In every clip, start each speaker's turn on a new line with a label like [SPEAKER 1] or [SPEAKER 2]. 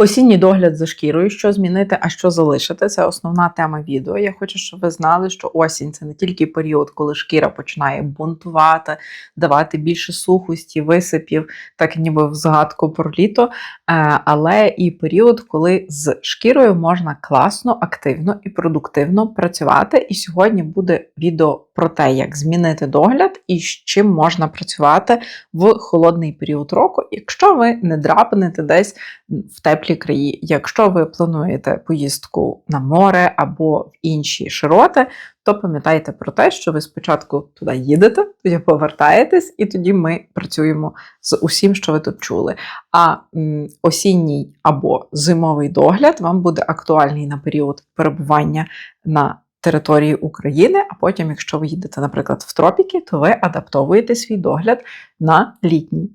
[SPEAKER 1] Осінній догляд за шкірою, що змінити, а що залишити це основна тема відео. Я хочу, щоб ви знали, що осінь це не тільки період, коли шкіра починає бунтувати, давати більше сухості, висипів, так ніби в згадку про літо, е, але і період, коли з шкірою можна класно, активно і продуктивно працювати. І сьогодні буде відео про те, як змінити догляд і з чим можна працювати в холодний період року, якщо ви не драпнете десь в теплі краї. Якщо ви плануєте поїздку на море або в інші широти, то пам'ятайте про те, що ви спочатку туди їдете, тоді повертаєтесь, і тоді ми працюємо з усім, що ви тут чули. А осінній або зимовий догляд вам буде актуальний на період перебування на території України, а потім, якщо ви їдете, наприклад, в тропіки, то ви адаптовуєте свій догляд на літній.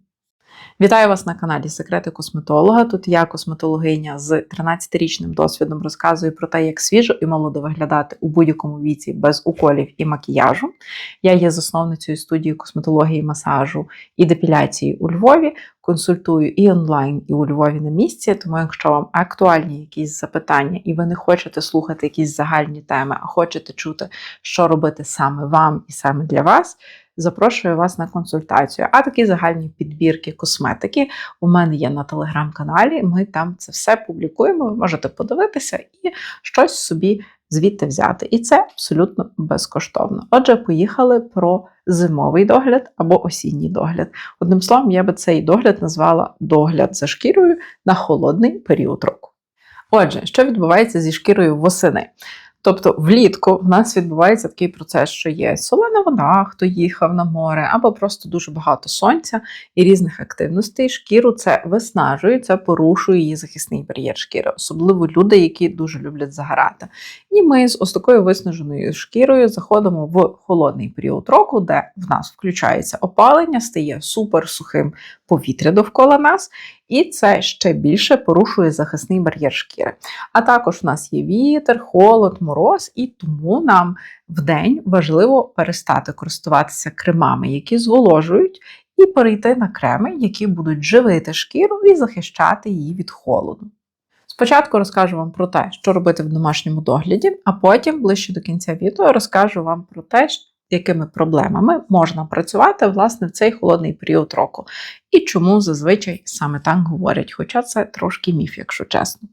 [SPEAKER 1] Вітаю вас на каналі Секрети косметолога. Тут я, косметологиня з 13-річним досвідом, розказую про те, як свіжо і молодо виглядати у будь-якому віці без уколів і макіяжу. Я є засновницею студії косметології, масажу і депіляції у Львові. Консультую і онлайн, і у Львові на місці. Тому, якщо вам актуальні якісь запитання, і ви не хочете слухати якісь загальні теми, а хочете чути, що робити саме вам і саме для вас запрошую вас на консультацію. А такі загальні підбірки косметики у мене є на телеграм-каналі. Ми там це все публікуємо. Ви можете подивитися і щось собі звідти взяти. І це абсолютно безкоштовно. Отже, поїхали про зимовий догляд або осінній догляд. Одним словом, я би цей догляд назвала догляд за шкірою на холодний період року. Отже, що відбувається зі шкірою восени? Тобто влітку в нас відбувається такий процес, що є солена вода, хто їхав на море, або просто дуже багато сонця і різних активностей. Шкіру це виснажує, це порушує її захисний бар'єр шкіри, особливо люди, які дуже люблять загорати. І ми з ось такою виснаженою шкірою заходимо в холодний період року, де в нас включається опалення, стає супер сухим повітря довкола нас, і це ще більше порушує захисний бар'єр шкіри. А також в нас є вітер, холод, мороз, і тому нам в день важливо перестати користуватися кремами, які зволожують, і перейти на креми, які будуть живити шкіру і захищати її від холоду. Спочатку розкажу вам про те, що робити в домашньому догляді, а потім, ближче до кінця відео, розкажу вам про те, якими проблемами можна працювати власне в цей холодний період року, і чому зазвичай саме так говорять, хоча це трошки міф, якщо чесно.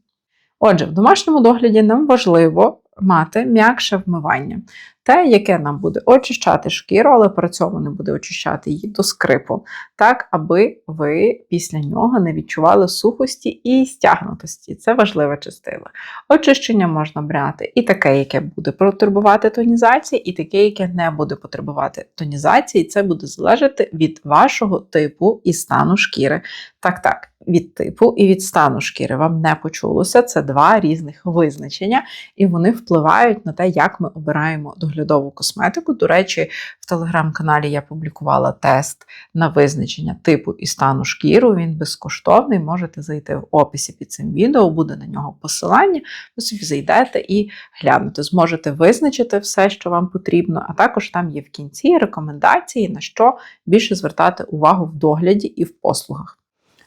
[SPEAKER 1] Отже, в домашньому догляді нам важливо мати м'якше вмивання, те, яке нам буде очищати шкіру, але при цьому не буде очищати її до скрипу, так, аби ви після нього не відчували сухості і стягнутості. Це важлива частина. Очищення можна брати і таке, яке буде потребувати тонізації, і таке, яке не буде потребувати тонізації. Це буде залежати від вашого типу і стану шкіри. Так, так. Від типу і від стану шкіри вам не почулося. Це два різних визначення, і вони впливають на те, як ми обираємо доглядову косметику. До речі, в телеграм-каналі я публікувала тест на визначення типу і стану шкіру. Він безкоштовний. Можете зайти в описі під цим відео, буде на нього посилання. Ви собі зайдете і глянете. Зможете визначити все, що вам потрібно, а також там є в кінці рекомендації, на що більше звертати увагу в догляді і в послугах.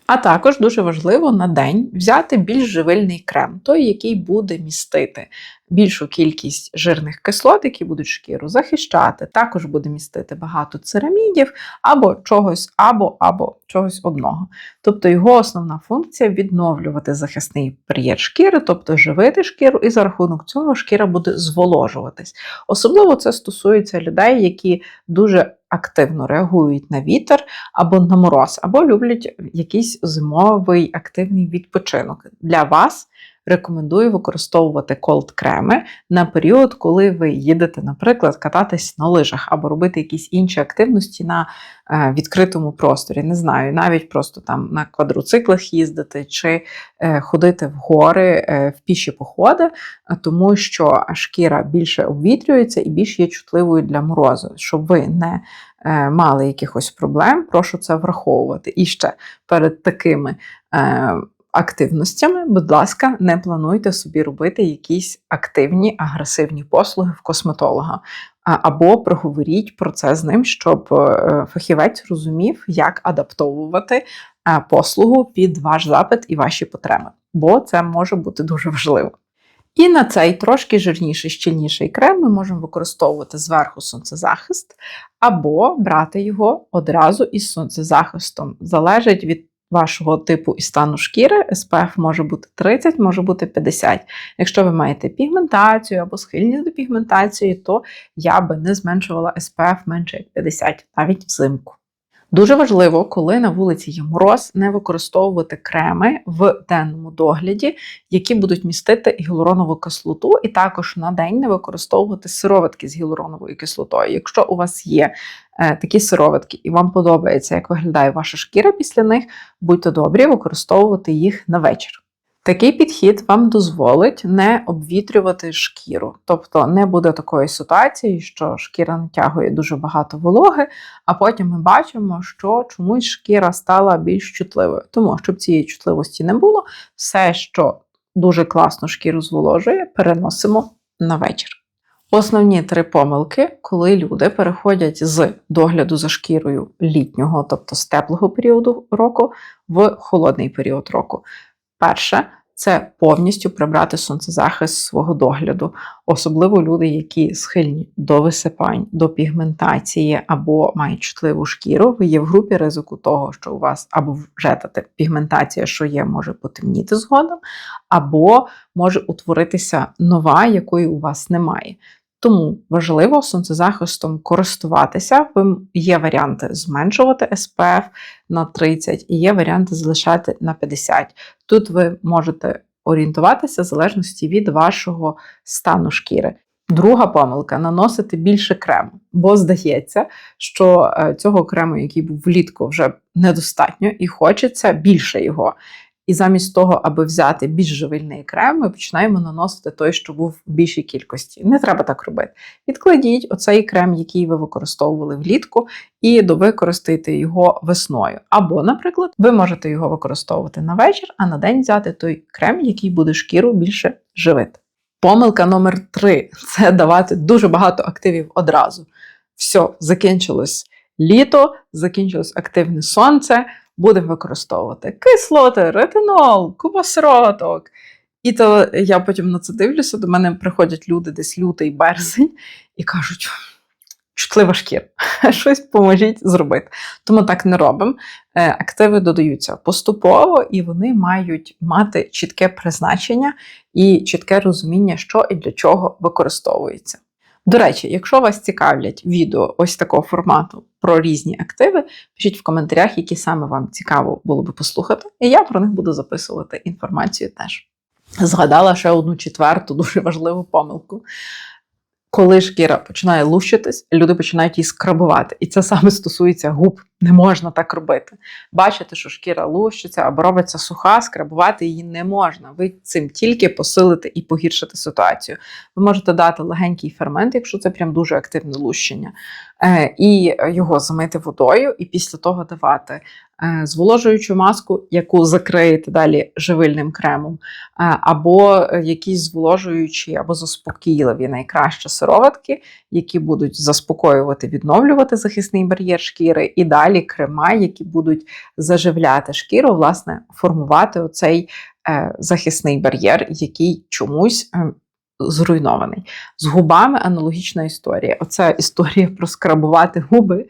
[SPEAKER 1] А також дуже важливо на день взяти більш живильний крем, той, який буде містити більшу кількість жирних кислот, які будуть шкіру захищати. Також буде містити багато церамідів або чогось, або або чогось одного. Тобто його основна функція відновлювати захисний бар'єр шкіри, тобто живити шкіру, і за рахунок цього шкіра буде зволожуватись. Особливо це стосується людей, які дуже активно реагують на вітер або на мороз, або люблять якийсь зимовий активний відпочинок. Для вас рекомендую використовувати колд-креми на період, коли ви їдете, наприклад, кататись на лижах або робити якісь інші активності на е, відкритому просторі. Не знаю, навіть просто там на квадроциклах їздити чи е, ходити в гори е, в піші походи, тому що шкіра більше обвітрюється і більш є чутливою для морозу, щоб ви не Мали якихось проблем, прошу це враховувати. І ще перед такими активностями, будь ласка, не плануйте собі робити якісь активні агресивні послуги в косметолога. Або проговоріть про це з ним, щоб е, фахівець розумів, як адаптовувати е, послугу під ваш запит і ваші потреби. бо це може бути дуже важливо. І на цей трошки жирніший, щільніший крем ми можемо використовувати зверху сонцезахист, або брати його одразу із сонцезахистом. Залежить від вашого типу і стану шкіри. SPF може бути 30, може бути 50. Якщо ви маєте пігментацію або схильність до пігментації, то я би не зменшувала SPF менше як 50, навіть взимку. Дуже важливо, коли на вулиці є мороз, не використовувати креми в денному догляді, які будуть містити гіалуронову кислоту, і також на день не використовувати сироватки з гіалуроновою кислотою. Якщо у вас є такі сироватки і вам подобається, як виглядає ваша шкіра після них, будьте добрі використовувати їх на вечір. Такий підхід вам дозволить не обвітрювати шкіру, тобто не буде такої ситуації, що шкіра натягує дуже багато вологи, а потім ми бачимо, що чомусь шкіра стала більш чутливою. Тому щоб цієї чутливості не було, все, що дуже класно шкіру зволожує, переносимо на вечір. Основні три помилки, коли люди переходять з догляду за шкірою літнього, тобто з теплого періоду року, в холодний період року. Перше це повністю прибрати сонцезахист свого догляду, особливо люди, які схильні до висипань, до пігментації або мають чутливу шкіру. Ви є в групі ризику того, що у вас або вже та пігментація, що є, може потемніти згодом, або може утворитися нова, якої у вас немає. Тому важливо сонцезахистом користуватися. Є варіанти зменшувати SPF на 30 і є варіанти залишати на 50. Тут ви можете орієнтуватися в залежності від вашого стану шкіри. Друга помилка наносити більше крему, бо здається, що е, цього крему, який був влітку, вже недостатньо, і хочеться більше його. І замість того, аби взяти більш живильний крем, ми починаємо наносити той, що був в більшій кількості. Не треба так робити. Відкладіть оцей крем, який ви використовували влітку, і довикористайте його весною. Або, наприклад, ви можете його використовувати на вечір, а на день взяти той крем, який буде шкіру більше живити. Помилка номер три це давати дуже багато активів одразу. Все, закінчилось літо, закінчилось активне сонце будемо використовувати кислоти, ретинол, кубосроток. І то я потім на це дивлюся, до мене приходять люди десь лютий березень і кажуть: чутлива шкіра, щось поможіть зробити. Тому так не робимо. Е, активи додаються поступово, і вони мають мати чітке призначення і чітке розуміння, що і для чого використовується. До речі, якщо вас цікавлять відео ось такого формату про різні активи, пишіть в коментарях, які саме вам цікаво було би послухати, і я про них буду записувати інформацію теж. Згадала ще одну четверту, дуже важливу помилку коли шкіра починає лущитись, люди починають її скрабувати. І це саме стосується губ. Не можна так робити. Бачите, що шкіра лущиться або робиться суха, скрабувати її не можна. Ви цим тільки посилите і погіршите ситуацію. Ви можете дати легенький фермент, якщо це прям дуже активне лущення, е, і його замити водою, і після того давати Е, зволожуючу маску, яку закриєте далі живильним кремом, е, або якісь зволожуючі, або заспокійливі найкраще сироватки, які будуть заспокоювати, відновлювати захисний бар'єр шкіри, і далі крема, які будуть заживляти шкіру, власне, формувати оцей е, захисний бар'єр, який чомусь. Зруйнований. З губами аналогічна історія. Оця історія про скрабувати губи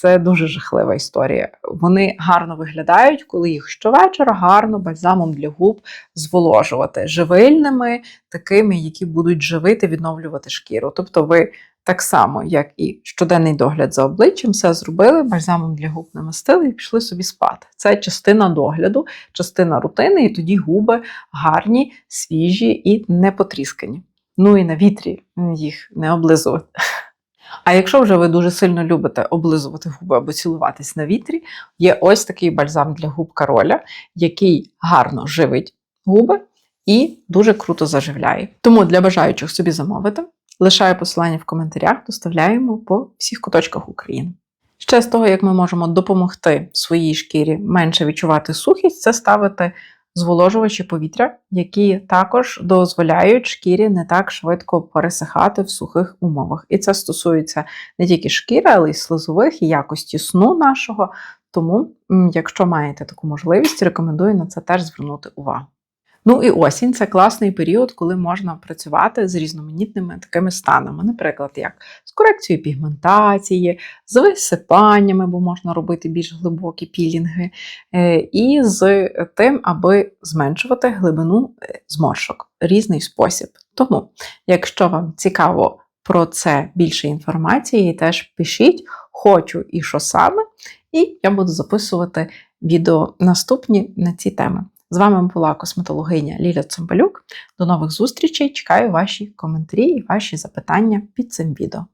[SPEAKER 1] це дуже жахлива історія. Вони гарно виглядають, коли їх щовечора гарно бальзамом для губ зволожувати живильними, такими, які будуть живити, відновлювати шкіру. Тобто, ви так само, як і щоденний догляд за обличчям, все зробили, бальзамом для губ намастили і пішли собі спати. Це частина догляду, частина рутини, і тоді губи гарні, свіжі і не потріскані. Ну і на вітрі їх не облизувати. А якщо вже ви дуже сильно любите облизувати губи або цілуватись на вітрі, є ось такий бальзам для губ Кароля, який гарно живить губи і дуже круто заживляє. Тому для бажаючих собі замовити, лишаю посилання в коментарях, доставляємо по всіх куточках України. Ще з того, як ми можемо допомогти своїй шкірі менше відчувати сухість, це ставити зволожувачі повітря, які також дозволяють шкірі не так швидко пересихати в сухих умовах. І це стосується не тільки шкіри, але й слизових і якості сну нашого. Тому, якщо маєте таку можливість, рекомендую на це теж звернути увагу. Ну і осінь це класний період, коли можна працювати з різноманітними такими станами, наприклад, як з корекцією пігментації, з висипаннями, бо можна робити більш глибокі пілінги, е, і з тим, аби зменшувати глибину е, зморшок різний спосіб. Тому, якщо вам цікаво про це більше інформації, теж пишіть, хочу і що саме, і я буду записувати відео наступні на ці теми. З вами була косметологиня Ліля Цимбалюк. До нових зустрічей. Чекаю ваші коментарі і ваші запитання під цим відео.